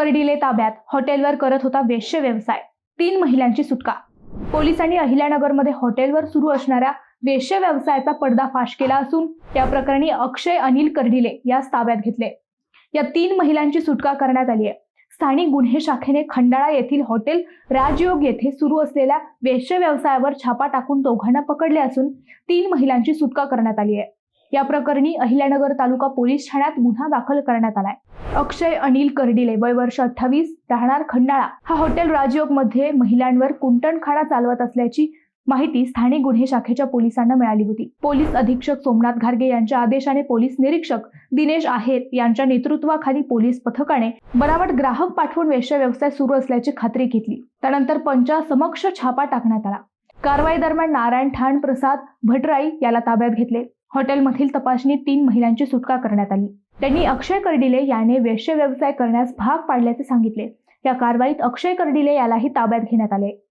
कर्डिले ताब्यात. हॉटेलवर करत होता वेश्य व्यवसाय. तीन महिलांची सुटका. पोलिसांनी अहिल्यानगरमध्ये हॉटेलवर सुरू असणाऱ्या वेश्य व्यवसायाचा पडदाफाश केला असून त्या प्रकरणी अक्षय अनिल कर्डिले यास ताब्यात घेतले. या तीन महिलांची सुटका करण्यात आली आहे. स्थानिक गुन्हे शाखेने खंडाळा येथील हॉटेल राजयोग येथे सुरू असलेल्या वेश्य व्यवसायावर छापा टाकून दोघांना पकडले असून तीन महिलांची सुटका करण्यात आली आहे. या प्रकरणी अहिल्यानगर तालुका पोलीस ठाण्यात गुन्हा दाखल करण्यात आलाय. अक्षय अनिल कर्डिले वय वर्ष अठ्ठावीस राहणार खंडाळा. हा हॉटेल राजयोगमध्ये महिलांवर कुंटणखाना चालवत असल्याची माहिती स्थानिक गुन्हे शाखेच्या पोलिसांना मिळाली होती. पोलीस अधीक्षक सोमनाथ घारगे यांच्या आदेशाने पोलीस निरीक्षक दिनेश आहेर यांच्या नेतृत्वाखाली पोलीस पथकाने बनावट ग्राहक पाठवून वेश्या व्यवसाय सुरू असल्याची खात्री घेतली. त्यानंतर पंचा समक्ष छापा टाकण्यात आला. कारवाई दरम्यान नारायण ठाण प्रसाद भटराई याला ताब्यात घेतले. हॉटेलमधील तपासणीत तीन महिलांची सुटका करण्यात आली. त्यांनी अक्षय कर्डिले याने वेश्य व्यवसाय करण्यास भाग पाडल्याचे सांगितले. या कारवाईत अक्षय कर्डिले यालाही ताब्यात घेण्यात आले.